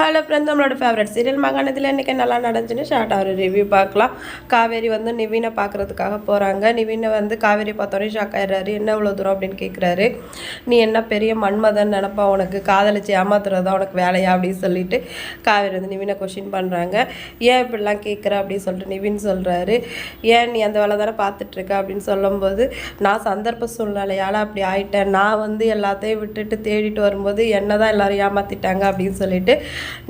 Hello friends நம்மளோட favourite serial மகாணத்தில் இன்றைக்கி நல்லா நடந்துச்சுன்னு ஷார்ட்டாக ஒரு ரிவ்யூ பார்க்கலாம். காவேரி வந்து நிவினை பார்க்குறதுக்காக போகிறாங்க நிவினை வந்து காவேரி பார்த்தோன்னே ஷாக் ஆயிடுறாரு. என்ன இவ்வளோ தூரம் அப்படின்னு கேட்குறாரு நீ என்ன பெரிய மன்மதன் நினப்பா? உனக்கு காதலிச்சு ஏமாத்துறதா உனக்கு வேலையா அப்படின்னு சொல்லிட்டு காவேரி வந்து நிவினை கொஷின் பண்ணுறாங்க ஏன் இப்படிலாம் கேட்குற அப்படின்னு சொல்லிட்டு நிவின் சொல்கிறாரு ஏன் நீ அந்த வேலை தானே பார்த்துட்ருக்க அப்படின்னு சொல்லும்போது நான் சந்தர்ப்ப சூழ்நிலையால் அப்படி ஆயிட்டேன். நான் வந்து எல்லாத்தையும் விட்டுட்டு தேடிட்டு வரும்போது என்ன தான் எல்லோரும் ஏமாற்றிட்டாங்க அப்படின்னு சொல்லிட்டு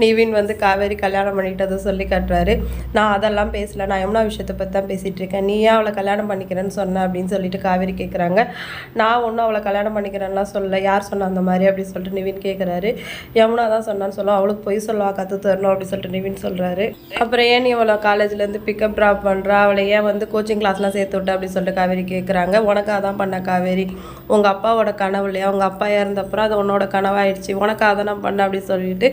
நிவின் வந்து காவேரி கல்யாணம் பண்ணிக்கிட்டதை சொல்லி காட்டுறாரு. நான் அதெல்லாம் பேசல. நான் யமுனா விஷயத்தை பற்றி தான் பேசிகிட்டு இருக்கேன். நீ ஏன் அவளை கல்யாணம் பண்ணிக்கிறேன்னு சொன்ன அப்படின்னு சொல்லிட்டு காவேரி கேட்குறாங்க நான் ஒன்றும் அவளை கல்யாணம் பண்ணிக்கிறேன்லாம் சொல்ல யார் சொன்ன அந்த மாதிரி அப்படின்னு சொல்லிட்டு நிவின் கேட்குறாரு யமுனா தான் சொன்னான்னு சொல்லுவோம் அவளுக்கு பொய் சொல்லுவா. கற்று தரணும் அப்படின்னு சொல்லிட்டு நிவின் சொல்கிறாரு அப்புறம் ஏன் நீ அவளை காலேஜ்லேருந்து பிக்கப் ட்ராப் பண்ணுறா அவளை ஏன் வந்து கோச்சிங் கிளாஸ்லாம் சேர்த்து விட்ட அப்படின்னு சொல்லிட்டு காவேரி கேட்குறாங்க உனக்காக தான் பண்ண காவேரி. உங்கள் அப்பாவோட கனவு இல்லையா? உங்கள் அப்பா இறந்தப்புறம் அது உன்னோட கனவாயிடுச்சு. உனக்காக தான் நான் பண்ண அப்படின்னு சொல்லிட்டு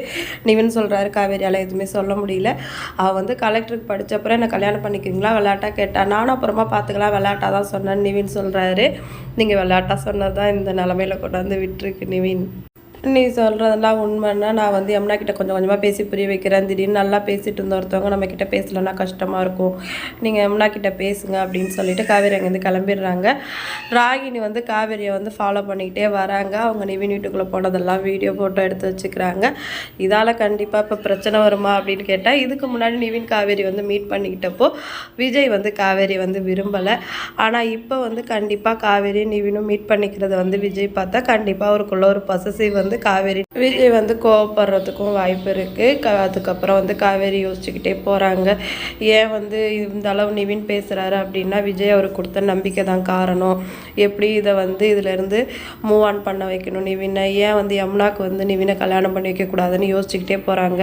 நிவின் சொல்கிறாரு காவேரியால் எதுவுமே சொல்ல முடியல. அவள் வந்து கலெக்டருக்கு படிச்சப்புறம் என்னை கல்யாணம் பண்ணிக்கிறீங்களா விளையாட்டா கேட்டா நானும் அப்புறமா பார்த்துக்கலாம் விளையாட்டா தான் சொன்னேன் நிவின் சொல்கிறாரு நீங்கள் விளையாட்டா சொன்னது தான் இந்த நிலமையில கொண்டாந்து விட்டுருக்கு நிவின். நீ சொல்கிறதெல்லாம் உண்மைன்னா நான் வந்து யமுனா கிட்ட கொஞ்சம் கொஞ்சமாக பேசி புரிய வைக்கிறேன். திடீர்னு நல்லா பேசிட்டு இருந்த ஒருத்தவங்க நம்ம கிட்ட பேசலன்னா கஷ்டமாக இருக்கும். நீங்கள் யமுனா கிட்ட பேசுங்க அப்படின்னு சொல்லிட்டு காவேரி அங்கேருந்து கிளம்பிடுறாங்க. ராகினி வந்து காவேரியை வந்து ஃபாலோ பண்ணிக்கிட்டே வராங்க. அவங்க நிவின் வீட்டுக்குள்ளே போனதெல்லாம் வீடியோ ஃபோட்டோ எடுத்து வச்சுக்கிறாங்க. இதால் கண்டிப்பாக இப்போ பிரச்சனை வருமா அப்படின்னு கேட்டால் இதுக்கு முன்னாடி நிவின் காவேரி வந்து மீட் பண்ணிக்கிட்டப்போ விஜய் வந்து காவேரி வந்து விரும்பலை. ஆனால் இப்போ வந்து கண்டிப்பாக காவேரி நிவினும் மீட் பண்ணிக்கிறத வந்து விஜய் பார்த்தா கண்டிப்பாக அவருக்குள்ள ஒரு பசசி வந்து வந்து காவேரி விஜய் வந்து கோவப்படுறதுக்கும் வாய்ப்பு இருக்குது க அதுக்கப்புறம் வந்து காவேரி யோசிச்சுக்கிட்டே போகிறாங்க ஏன் வந்து இந்த அளவு நிவின் பேசுகிறாரு அப்படின்னா விஜய் அவருக்கு கொடுத்த நம்பிக்கை தான் காரணம். எப்படி இதை வந்து இதிலேருந்து மூவ் ஆன் பண்ண வைக்கணும் நிவினை? ஏன் வந்து யமுனாக்கு வந்து நிவினை கல்யாணம் பண்ணி வைக்கக்கூடாதுன்னு யோசிச்சுக்கிட்டே போகிறாங்க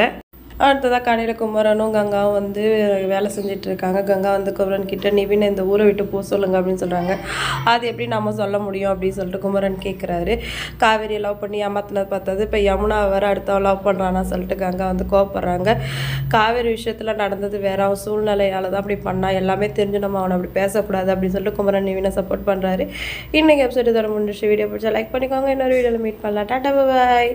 அடுத்ததாக கடையில் குமரனும் கங்காவும் வந்து வேலை செஞ்சுட்டு இருக்காங்க கங்கா வந்து குமரன் கிட்ட நிவின் இந்த ஊரை விட்டு போக சொல்லுங்க அப்படின்னு சொல்கிறாங்க அது எப்படி நம்ம சொல்ல முடியும் அப்படின்னு சொல்லிட்டு குமரன் கேட்குறாரு காவேரியை லவ் பண்ணி ஏமாத்தினது பார்த்தது இப்போ யமுனா வேறு அடுத்தவன் லவ் பண்ணுறானா சொல்லிட்டு கங்கா வந்து கோவப்படுறாங்க. காவேரி விஷயத்தில் நடந்தது வேற. அவன் சூழ்நிலையால் தான் அப்படி பண்ணால் எல்லாமே தெரிஞ்சு நம்ம அவனை அப்படி பேசக்கூடாது அப்படின்னு சொல்லிட்டு குமரன் நிவினை சப்போர்ட் பண்ணுறாரு இன்னைக்கு எபிசோட் இதோட முடிஞ்சு வீடியோ பிடிச்சா லைக் பண்ணிக்கோங்க. இன்னொரு வீடியோவில் மீட் பண்ணலாம். டாட்டா பாய்